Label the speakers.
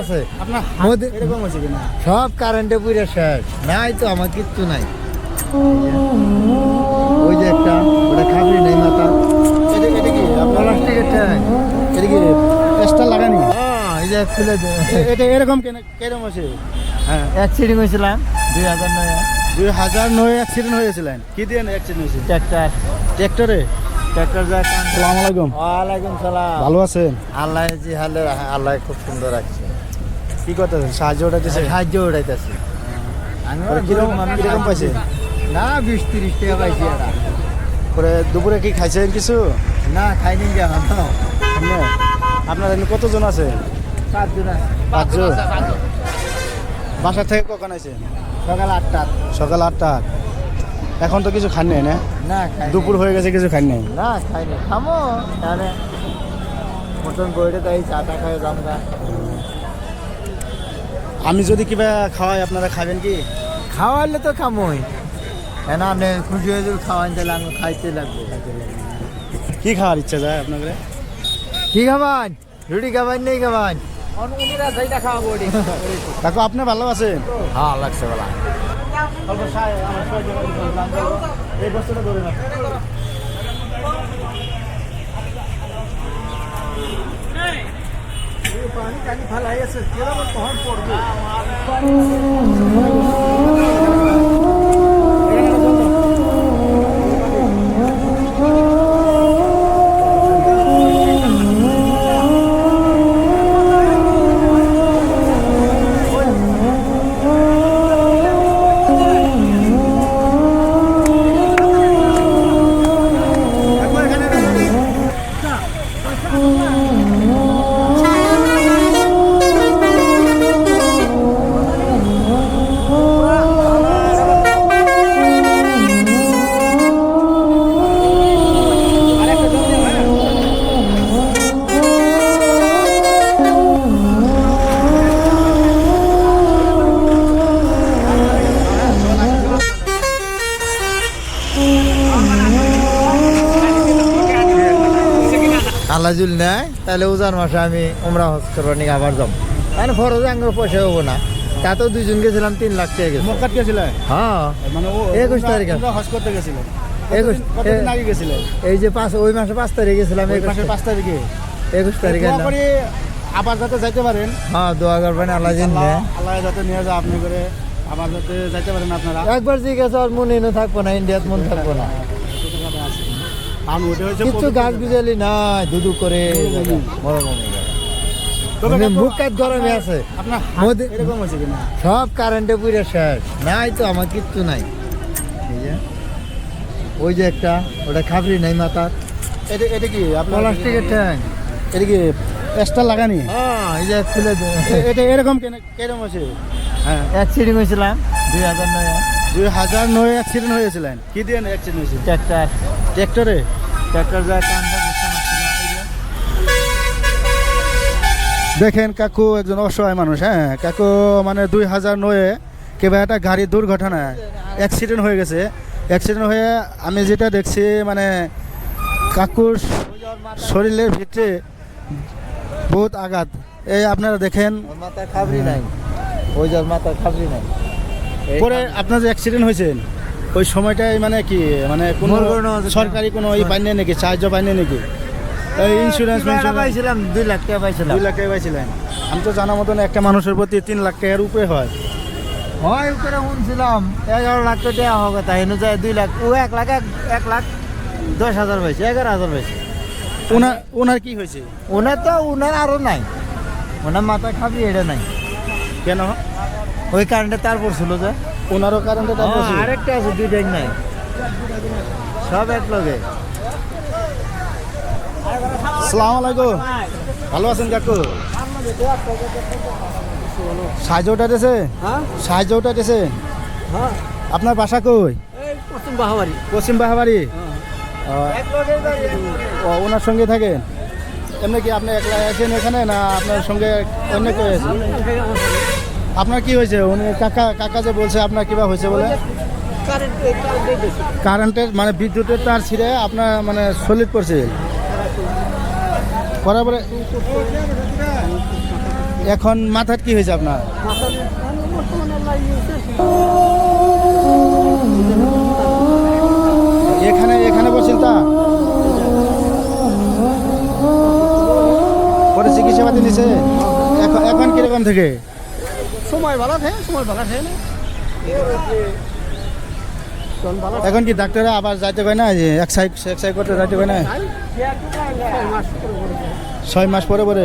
Speaker 1: আছে। সব কারেন্টে পুরে শেষ। নাই তো আমার কিচ্ছু নাই। ওই যে একটা ওটা খাবি নেই মাথা।
Speaker 2: লাগানি?
Speaker 1: হ্যাঁ
Speaker 2: এটা এরকম কেন কেরম আছে? হ্যাঁ এক
Speaker 1: অ্যাক্সিডেন্ট হয়েছিলাম দুই হাজার নয়
Speaker 2: দুই হাজার নয় অ্যাক্সিডেন্ট হয়েছিলেন কি দিয়ে অ্যাক্সিডেন্ট হয়েছিল?
Speaker 1: ট্র্যাক্টর
Speaker 2: ট্র্যাক্টরে
Speaker 1: ট্র্যাক্টর
Speaker 2: আলাইকুম।
Speaker 1: ওয়ালাইকুম সালাম।
Speaker 2: ভালো আছেন?
Speaker 1: আল্লাহ জি হালে আল্লাহ খুব সুন্দর রাখছে।
Speaker 2: কি করতেছেন? সাহায্য ওটাইতেছে
Speaker 1: সাহায্য উঠাইতেছি। আমি
Speaker 2: কীরকম কীরকম পাইছে
Speaker 1: না বিশ তিরিশ টাকা পাইছি এটা
Speaker 2: পরে দুপুরে কি খাইছেন কিছু?
Speaker 1: না খাইনি এখন?
Speaker 2: আপনার এখানে কতজন আছে
Speaker 1: পাঁচজন আছে।
Speaker 2: পাঁচজন। বাসা থেকে কখন আছে
Speaker 1: সকাল আটটা
Speaker 2: সকাল আটটা। এখন তো কিছু খান নাই না
Speaker 1: না
Speaker 2: দুপুর হয়ে গেছে কিছু খান নাই
Speaker 1: না খাইনি। খামো তাহলে মতন বইটা তাই চাটা খাই জামগা
Speaker 2: আমি যদি কিবা খাওয়াই আপনারা খাবেন কি?
Speaker 1: খাওয়ালে তো খামোই। কেন আপনি খুশি হয়ে যদি খাওয়ান তাহলে আমি খাইতে লাগবো।
Speaker 2: কি খাওয়ার ইচ্ছা যায় আপনাদের?
Speaker 1: কি খাবান? রুটি খাবান নেই খাবান?
Speaker 2: কাকু আপনি ভালো আছেন?
Speaker 1: হ্যাঁ লাগছে ভালো।
Speaker 2: এই বস্তুটা ধরে না পানি টানি ফেলাই আছে কীরকম কখন পড়বে?
Speaker 1: আল্লাহ জুল নেয় তাহলে উজান মাসে আমি উমরা হজ করবার নিয়ে আবার যাব মানে ফরজ আঙ্গুর পয়সা হব না। তা তো দুজন গেছিলাম তিন লাখ টাকা গেছে।
Speaker 2: মক্কাত গেছিলেন
Speaker 1: হ্যাঁ।
Speaker 2: মানে
Speaker 1: একুশ তারিখে।
Speaker 2: হজ করতে গেছিলেন
Speaker 1: একুশ
Speaker 2: আগে গেছিলেন
Speaker 1: এই যে পাঁচ ওই মাসে পাঁচ তারিখে গেছিলাম একুশ
Speaker 2: মাসের পাঁচ তারিখে?
Speaker 1: একুশ তারিখে
Speaker 2: আবার যাতে যাইতে পারেন।
Speaker 1: হ্যাঁ দোয়া করবেন আল্লাহ
Speaker 2: আল্লাহ যাতে নিয়ে যা আপনি করে আবার যাতে যাইতে পারেন আপনারা?
Speaker 1: একবার জিজ্ঞাসা আর মনে এনে থাকব না ইন্ডিয়াত মন থাকব না।
Speaker 2: পবিত্র
Speaker 1: গাছ। গুজালি নাই দুদু করে মানে কাজ গরমে আছে। সব কারেন্টে পুরে শেষ। নাই তো আমার কিচ্ছু নাই। ওই যে একটা ওটা খাবরি নাই মাথার।
Speaker 2: এটা এটা কি আপনার
Speaker 1: প্লাস্টিকের ট্যাঙ্ক
Speaker 2: এটা কি এক্সট্রা লাগানি?
Speaker 1: হ্যাঁ এই যে খুলে
Speaker 2: এটা এরকম কেন কেরম আছে হ্যাঁ।
Speaker 1: অ্যাক্সিডেন্ট হয়েছিলাম। দুই হাজার নয়।
Speaker 2: দুই হাজার নয় অ্যাক্সিডেন্ট হয়েছিলেন। কি দিয়ে অ্যাক্সিডেন্ট হয়েছিল?
Speaker 1: ট্র্যাক্টর
Speaker 2: ট্র্যাক্টরে
Speaker 1: ট্র্যাক্টর যা
Speaker 2: দেখেন কাকু একজন অসহায় মানুষ হ্যাঁ? কাকু মানে দুই হাজার নয়ে কেবা একটা গাড়ি দুর্ঘটনায় অ্যাক্সিডেন্ট হয়ে গেছে। অ্যাক্সিডেন্ট হয়ে আমি যেটা দেখছি মানে কাকুর শরীরের ভিতরে বহুত আঘাত। এই আপনারা দেখেন
Speaker 1: মাথায় খাবরি নাই। ওই যার মাথায় খাবরি নাই।
Speaker 2: পরে আপনার যে অ্যাক্সিডেন্ট হয়েছেন ওই সময়টাই মানে কি মানে কোনো সরকারি কোনো ই পাইনি নাকি? সাহায্য পাইনি নাকি? ইন্স্যুরেন্স
Speaker 1: পাইছিলাম দুই লাখ টাকা পাইছিলাম।
Speaker 2: দুই লাখ টাকা পাইছিলেন। আমি তো জানা মতন একটা মানুষের প্রতি তিন লাখ টাকার উপরে হয়।
Speaker 1: হয় করে শুনছিলাম। এগারো লাখ তো টাকা হবে তাই অনুযায়ী দুই লাখ ও এক লাখ এক এক লাখ দশ হাজার পাইছে এগারো হাজার পাইছে।
Speaker 2: ওনার ওনার কি হয়েছে?
Speaker 1: ওনার তো ওনার আরও নাই। ওনার মাথা খাবি এটা নাই।
Speaker 2: কেন?
Speaker 1: ওই কারেন্টে তার পড়ছিল যে।
Speaker 2: ওনারও কারণটা তার
Speaker 1: হ্যাঁ, আরেকটা আছে দুই ব্যাগ নাই। সব এক লগে।
Speaker 2: সালাম আলাইকুম। ভালো আছেন কাকু? সাহায্য উঠাইতেছে?
Speaker 1: হ্যাঁ?
Speaker 2: সাহায্য উঠাইতেছে?
Speaker 1: হ্যাঁ।
Speaker 2: আপনার বাসা কই?
Speaker 1: এই পশ্চিম বাহাবাড়ি।
Speaker 2: পশ্চিম বাহাবাড়ি? ও, ওনার সঙ্গে থাকেন? এমনি কি আপনি একলা আছেন এখানে না আপনার সঙ্গে অন্য কেউ আছে? আপনার কি হয়েছে? উনি কাকা কাকা যে বলছে আপনার কিবা হয়েছে বলে? কারেন্টের মানে বিদ্যুতের তার ছিঁড়ে আপনার মানে সলিড পড়ছে। করার পরে এখন মাথার কি হয়েছে আপনার? দোকান থেকে?
Speaker 1: সময় ভালো খেয়ে সময় ভালো খেয়ে
Speaker 2: এখন কি ডাক্তাররা আবার যাইতে পারে না? এক্সাই করতে যাইতে পারে না? ছয় মাস পরে পরে।